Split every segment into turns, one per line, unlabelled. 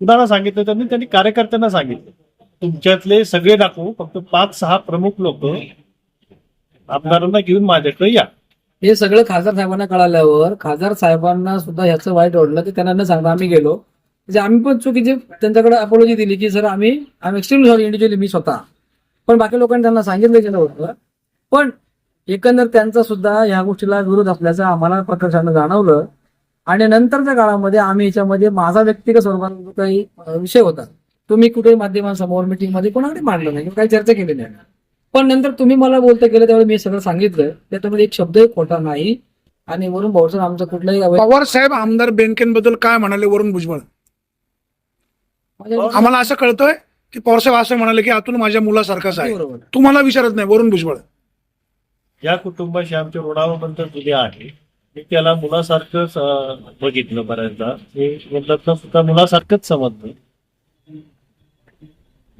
कुणाला सांगितलं त्यांनी त्यांनी कार्यकर्त्यांना सांगितलं. तुमच्यातले सगळे दाखवू फक्त पाच सहा प्रमुख लोक आमदारांना घेऊन माझ्याकडे या.
हे सगळं खासदार साहेबांना कळाल्यावर खासदार साहेबांना सुद्धा ह्याचं वाईट ओढलं की त्यांना न सांगता आम्ही गेलो. म्हणजे आम्ही पण चुकीची त्यांच्याकडे अपोलॉजी दिली की सर आम्ही आम्ही एक्स्ट्रीम सॉरी इंडिव्हिज्युअली मी स्वतः. पण बाकी लोकांनी त्यांना सांगितलं गेलं होतं पण एकंदर त्यांचा सुद्धा ह्या गोष्टीला विरोध असल्याचं आम्हाला प्रकर्षानं जाणवलं. आणि नंतरच्या काळामध्ये आम्ही याच्यामध्ये माझा व्यक्तिगत स्वरूपात जो काही विषय होता. तो मी कुठेही माध्यमांसमोर मीटिंगमध्ये कोणाकडे मांडला नाही किंवा काही चर्चा केली नाही. पण नंतर तुम्ही मला बोलता गेलं त्यावेळी मी सगळं सांगितलं. त्याच्यामध्ये एक शब्दही खोटा नाही. आणि वरून भाऊचं आमचं कुठलंही
पवार साहेब आमदार बेनकेंबद्दल काय म्हणाले वरुण भुजबळ? आम्हाला असं कळतंय की पवार साहेब असं म्हणाले की अतुल माझ्या मुलासारखाच आहे.
बरोबर.
तुम्हाला विचारत नाही वरुण भुजबळ.
या कुटुंबाशी आमचे ऋणाबद्दल जुने आहे. मी त्याला मुलासारखंच बघितलं बऱ्याचदा. मी म्हटलं सुद्धा मुलासारखंच समजलं.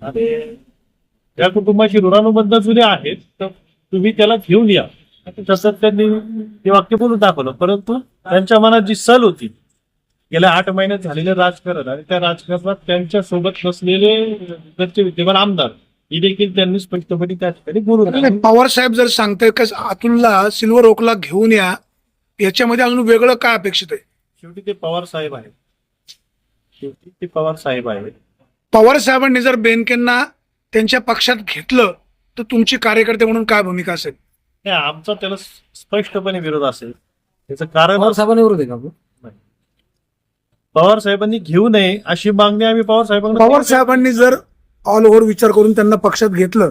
आणि त्या कुटुंबाशी ऋणानुबंध जुने आहेत तर तुम्ही त्याला घेऊन या. तसंच त्यांनी ते वाक्य बोलून दाखवलं. परंतु त्यांच्या मनात जी सल होती गेल्या आठ महिन्यात झालेलं राजकारण आणि त्या राजकारणात त्यांच्यासोबत नसलेले त्यांचे विद्यमान आमदार ही देखील त्यांनी स्पष्टपणे त्या ठिकाणी बोलून
पवार साहेब जर सांगताय की अतुलला सिल्वर ओकला घेऊन या याच्यामध्ये अजून वेगळं काय अपेक्षित आहे?
शेवटी ते पवार साहेब आहेत. शेवटी ते पवार साहेब आहेत.
पवार साहेबांनी जर बेनकेंना त्यांच्या पक्षात घेतलं तर तुमची कार्यकर्ते म्हणून काय भूमिका असेल?
नाही आमचा त्याला स्पष्टपणे विरोध असेल. त्याचं कारण
पवार साहेबांनी विरोध आहे का आपलं?
पवार साहेबांनी घेऊ नये अशी मागणी आम्ही पवार साहेबांना
पवार साहेबांनी जर ऑल ओव्हर विचार करून त्यांना पक्षात घेतलं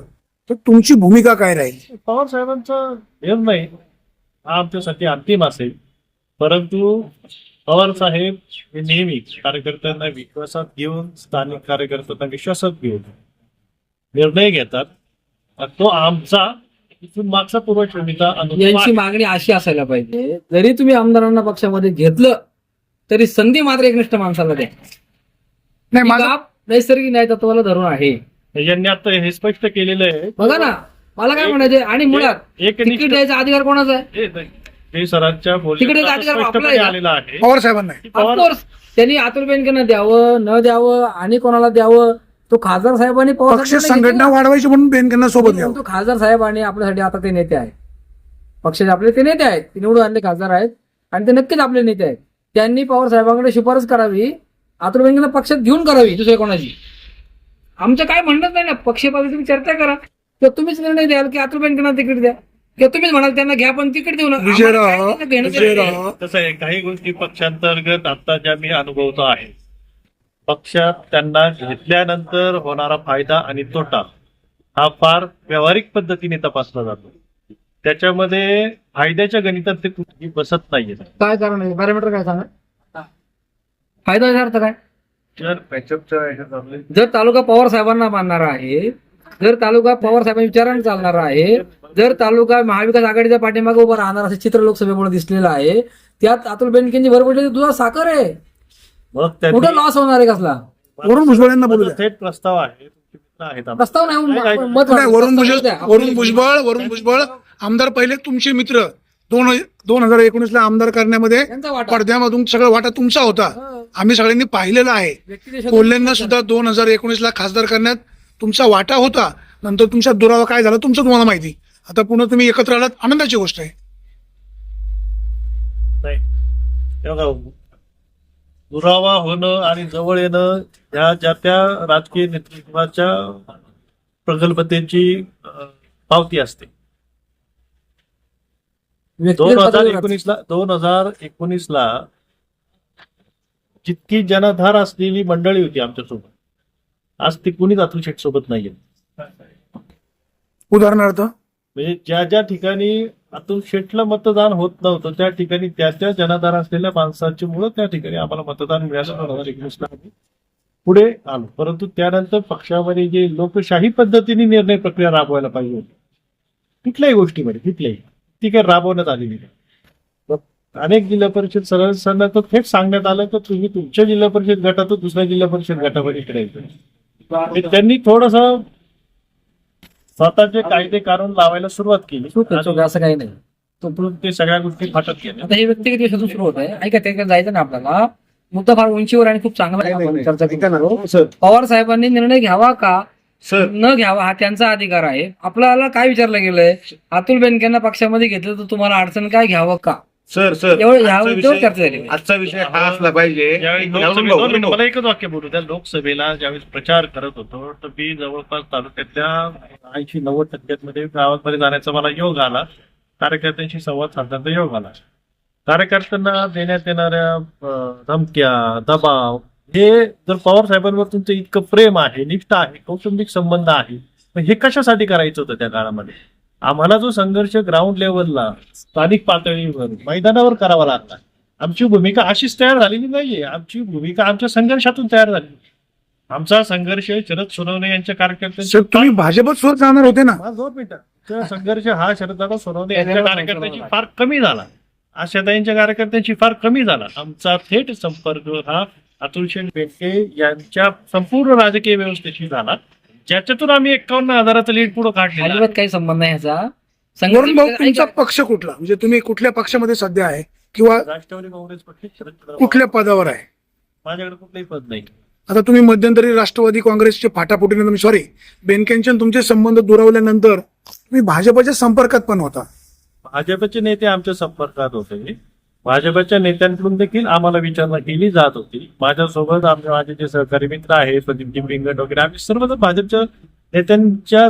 तर तुमची भूमिका काय राहील?
पवार साहेबांचा निर्णय हा आमच्यासाठी अंतिम असेल. परंतु पवार साहेब हे नेहमी कार्यकर्त्यांना विश्वासात घेऊन स्थानिक कार्यकर्त्यांना विश्वासात घेऊन निर्णय घेतात. तो आमचा मागचा
यांची. मागणी अशी असायला पाहिजे जरी तुम्ही आमदारांना पक्षामध्ये घेतलं तरी संधी मात्र एकनिष्ठ माणसाला द्या.
नाही
नैसर्गिक न्याय तत्वाला धरून आहे.
यांनी आता हे स्पष्ट केलेलं आहे.
बघा ना मला काय म्हणायचे आणि मुळात
एक
तिकीट द्यायचा अधिकार कोणाचा आहे?
हे सरांच्या
तिकडे अधिकार
स्पष्टपणे
आपला आहे का?
आलेला आहे.
पवार साहेबांना. आहे.
की पवार
ऑफकोर्स त्यांनी अतुल बेनकेंना द्यावं न द्यावं आणि कोणाला द्यावं तो खासदार साहेबांनी पवार
पक्ष
साहेबांना
संघटना
घेतलं.
वाढवायची म्हणून बेनकेंना सोबत घ्यावं.
परंतु खासदार साहेब आणि आपल्यासाठी आता ते नेते आहेत. पक्षाचे आपले ते नेते आहेत. ते निवडून आणले खासदार आहेत. आणि ते नक्कीच आपले नेते आहेत. त्यांनी पवार साहेबांकडे शिफारस करावी. अतुल बेनकेंना पक्षात घेऊन करावी दुसऱ्या कोणाची. आमचं काय म्हणणंच नाही ना? पक्षपाती तुम्ही चर्चा करा. किंवा तुम्हीच निर्णय द्याल की अतुल बेनकेंना तिकीट द्या. किंवा तुम्हीच म्हणाल त्यांना घ्या पण तिकीट देऊ नका.
कसं आहे काही गोष्टी पक्षांतर्गत आता ज्या मी अनुभवतो आहे. पक्षात त्यांना घेतल्यानंतर होणारा फायदा आणि तोटा हा फार व्यावहारिक पद्धतीने तपासला जातो. त्याच्यामध्ये फायद्याच्या गणितात ते कुठेही बसत नाहीये.
काय कारण आहे? पॅरामीटर काय सांगा? फायदा अर्थ काय?
जर पॅचअपच्या ह्याच्यात
जर तालुका पवार साहेबांना मानणारा आहे जर तालुका पवार साहेबांच्या विचाराने चालणारा आहे जर तालुका महाविकास आघाडीच्या पाठीमागे उभं राहणार असं चित्र लोकसभेमुळे दिसलेलं आहे त्यात अतुल बेनकेंची भर पडली दुधा साखर आहे.
मग
कुठं लॉस होणार आहे कसला?
वरुण भुजबळ यांना बोलू.
थेट प्रस्ताव आहे. तुमचे मित्र आहेत आमचे.
प्रस्ताव नाही मत
वरुण
प्रस्ताव
भुजबळ. वरुण भुजबळ वरुण भुजबळ आमदार पहिले तुमचे मित्र. दोन दोन हजार एकोणीस ला आमदार करण्यामध्ये पडद्यामधून सगळं वाटा तुमचा होता. आम्ही सगळ्यांनी पाहिलेलं आहे. कोल्हेंना सुद्धा दोन हजार एकोणीस ला खासदार करण्यात तुमचा वाटा होता नंतर तुमचा दुरावा काय झाला तुमचं तुम्हाला माहिती. आता पुन्हा तुम्ही एकत्र आलात आनंदाची गोष्ट आहे.
नाही. दुरावा होणं आणि जवळ येणं ह्या ज्या त्या राजकीय नेतृत्वाच्या प्रगल्भतेची पावती असते. दोन हजार एकोणीस ला दोन हजार एकोणीस ला जितकी जनधार असलेली मंडळी होती आमच्यासोबत. आज ती कुणीच अतुल शेठ सोबत नाहीये.
उदाहरणार्थ?
म्हणजे ज्या ज्या ठिकाणी अतुल शेठला मतदान होत नव्हतं त्या ठिकाणी त्या त्या जनाधार असलेल्या माणसाची मुळे त्या ठिकाणी आम्हाला मतदान मिळालं पुढे आलो. परंतु त्यानंतर पक्षामध्ये जे लोकशाही पद्धतीने निर्णय प्रक्रिया राबवायला पाहिजे होती. कुठल्याही गोष्टीमध्ये कुठल्याही. ती काही राबवण्यात आलेली नाही. अनेक जिल्हा परिषद सदस्यांना तर थेट सांगण्यात आलं की तुम्ही तुमच्या जिल्हा परिषद गटातून दुसऱ्या जिल्हा परिषद गटामध्ये करायचं म्हणजे त्यांनी थोडस स्वतःचे कायदे कानून लावायला सुरुवात केली.
असं काही नाही.
तोपर्यंत ते सगळ्या गोष्टी फाटत गेल्या.
आता हे व्यक्तिगत दिवसातून सुरू होत आहे. ऐका त्याकडे जायचं ना आपल्याला. मुद्दा फार उंचीवर आणि खूप चांगला आहे. आपण चर्चा करू.
सर.
पवार साहेबांनी निर्णय घ्यावा का?
सर.
न घ्यावा हा त्यांचा अधिकार आहे. आपल्याला काय विचारलं गेलंय? अतुल बेनकेंना पक्षामध्ये घेतलं तर तुम्हाला अडचण काय? घ्यावं का?
सर सर
एवढं
आजचा विषय-
चर्चा झाली
आजचा विषय हा असला पाहिजे.
ज्यावेळी
जाऊन
लोकसभेत
भाऊ,
दोन मिनिटं,
भाऊ.
मला एकच वाक्य बोलू. त्या लोकसभेला ज्यावेळेस प्रचार करत होतो तर मी जवळपास तालुक्यातल्या ऐंशी नव्वद टक्क्यांमध्ये गावांमध्ये जाण्याचा मला योग आला. कार्यकर्त्यांशी संवाद साधण्याचा योग आला. कार्यकर्त्यांना देण्यात येणाऱ्या अं, धमक्या दबाव हे जर पवार साहेबांवर तुमचं इतकं प्रेम आहे निष्ठा आहे कौटुंबिक संबंध आहे मग हे कशासाठी करायचं होतं त्या काळामध्ये? आम्हाला जो संघर्ष ग्राउंड लेवलला स्थानिक पातळीवर मैदानावर करावा लागला. आमची भूमिका अशीच तयार झालेली नाहीये. आमची भूमिका आमच्या संघर्षातून तयार झाली. आमचा संघर्ष शरद सोनवणे यांच्या कार्यकर्त्यांशी
सर तुम्ही भाजपत सुद्धा जाणार होते ना?
दोन मिनिटं. संघर्ष हा शरददादा सोनवणे यांच्या कार्यकर्त्यांची फार कमी झाला. आशाताईंच्या कार्यकर्त्यांची फार कमी झाला. आमचा थेट संपर्क हा अतुल शेठ बेटके यांच्या संपूर्ण राजकीय व्यवस्थेशी झाला. ज्याच्यातून आम्ही एकावन्न हजाराचं लीड पुढे काढलेला आहे.
अजिबात काही संबंध नाही ह्याचा
वरुण भाऊ तुमचा पक्ष कुठला? म्हणजे तुम्ही कुठल्या पक्षामध्ये सध्या आहे? किंवा
राष्ट्रवादी काँग्रेस पक्ष शरद पवार.
कुठल्या पदावर आहे?
माझ्याकडे कुठलंही पद नाही.
आता तुम्ही मध्यंतरी राष्ट्रवादी काँग्रेसचे फाटाफुटीने तुम्ही सॉरी बेनकेंचे आणि तुमचे संबंध दुरावल्यानंतर तुम्ही भाजपच्या संपर्कात पण होता.
भाजपचे नेते आमच्या संपर्कात होते. भाजपच्या नेत्यांकडून देखील आम्हाला विचारणा केली जात होती. माझ्यासोबत आमचे माझे जे सहकारी मित्र आहेत प्रदीपजी पिंगट वगैरे आम्ही सर्वजण भाजपच्या नेत्यांच्या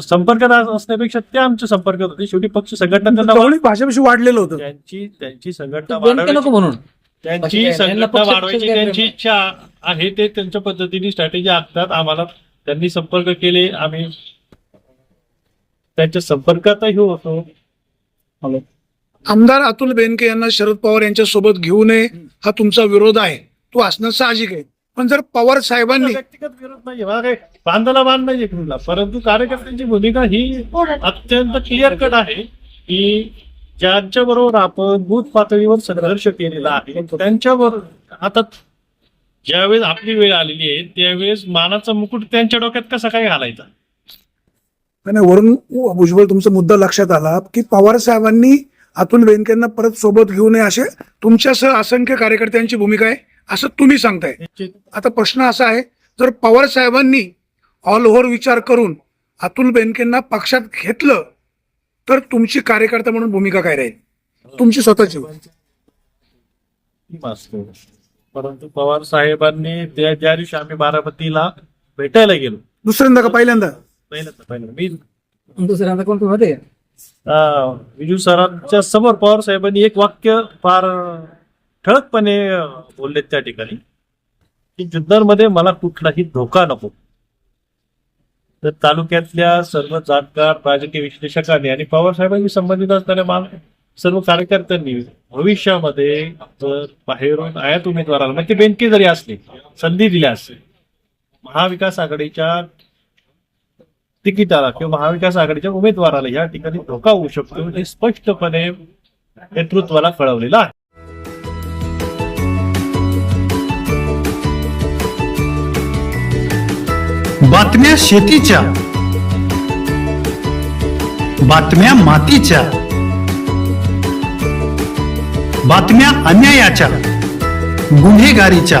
संपर्कात असण्यापेक्षा ते आमच्या संपर्कात होते. शेवटी पक्ष संघटना
भाजपशी वाढलेलं होतं.
त्यांची त्यांची संघटना
म्हणून.
त्यांची संघटना वाढवायची त्यांची इच्छा आहे ते त्यांच्या पद्धतीने स्ट्रॅटेजी आखतात. आम्हाला त्यांनी संपर्क केले. आम्ही त्यांच्या संपर्कातही होतो.
आमदार अतुल बेनके यांना शरद पवार यांच्या सोबत घेऊ नये हा तुमचा विरोध आहे. तो असणं साहजिक आहे. पण जर पवार साहेबांनी
व्यक्तिगत विरोध नाही मला काही बांधाला बांध नाही कुणाला परंतु कार्यकर्त्यांची भूमिका ही अत्यंत क्लिअर कट आहे की ज्यांच्या बरोबर आपण बूथ पातळीवर संघर्ष केलेला आहे त्यांच्याबरोबर आता ज्यावेळेस आपली वेळ आलेली आहे त्यावेळेस मानाचा मुकुट त्यांच्या डोक्यात कसा काय घालायचा?
वरून भुजबळ तुमचा मुद्दा लक्षात आला की पवार साहेबांनी अतुल बेनकेंना परत सोबत घेऊ नये असे तुमच्यासह असंख्य कार्यकर्त्यांची भूमिका आहे असं तुम्ही सांगताय. आता प्रश्न असा आहे जर पवार साहेबांनी ऑल ओव्हर विचार करून अतुल बेनकेंना पक्षात घेतलं तर तुमची कार्यकर्ता म्हणून भूमिका काय राहील? तुमची स्वतःची.
परंतु पवार साहेबांनी त्या ज्या दिवशी आम्ही बारामतीला भेटायला गेलो.
दुसऱ्यांदा का पहिल्यांदा?
पहिल्यांदा पहिल्यांदा. मी
दुसऱ्यांदा कोण कोण होते
विजू सरांच्या समोर पवार साहेबांनी एक वाक्य फार ठळकपणे बोलले त्या ठिकाणी की जुन्नरमध्ये मला कुठलाही धोका नको. तर तालुक्यातल्या सर्व जाणकार राजकीय विश्लेषकांनी आणि पवार साहेबांनी संबंधित असणाऱ्या माल सर्व कार्यकर्त्यांनी भविष्यामध्ये जर बाहेरून आयात उमेदवाराला म्हणजे ते जरी असली संधी दिल्या असते महाविकास आघाडीच्या तिकिटाला किंवा महाविकास आघाडीच्या उमेदवाराला या ठिकाणी धोका होऊ शकतो हे स्पष्टपणे नेतृत्वाला कळवलेलं आहे.
बातम्या शेतीच्या बातम्या मातीच्या बातम्या अन्यायाच्या गुन्हेगारीच्या.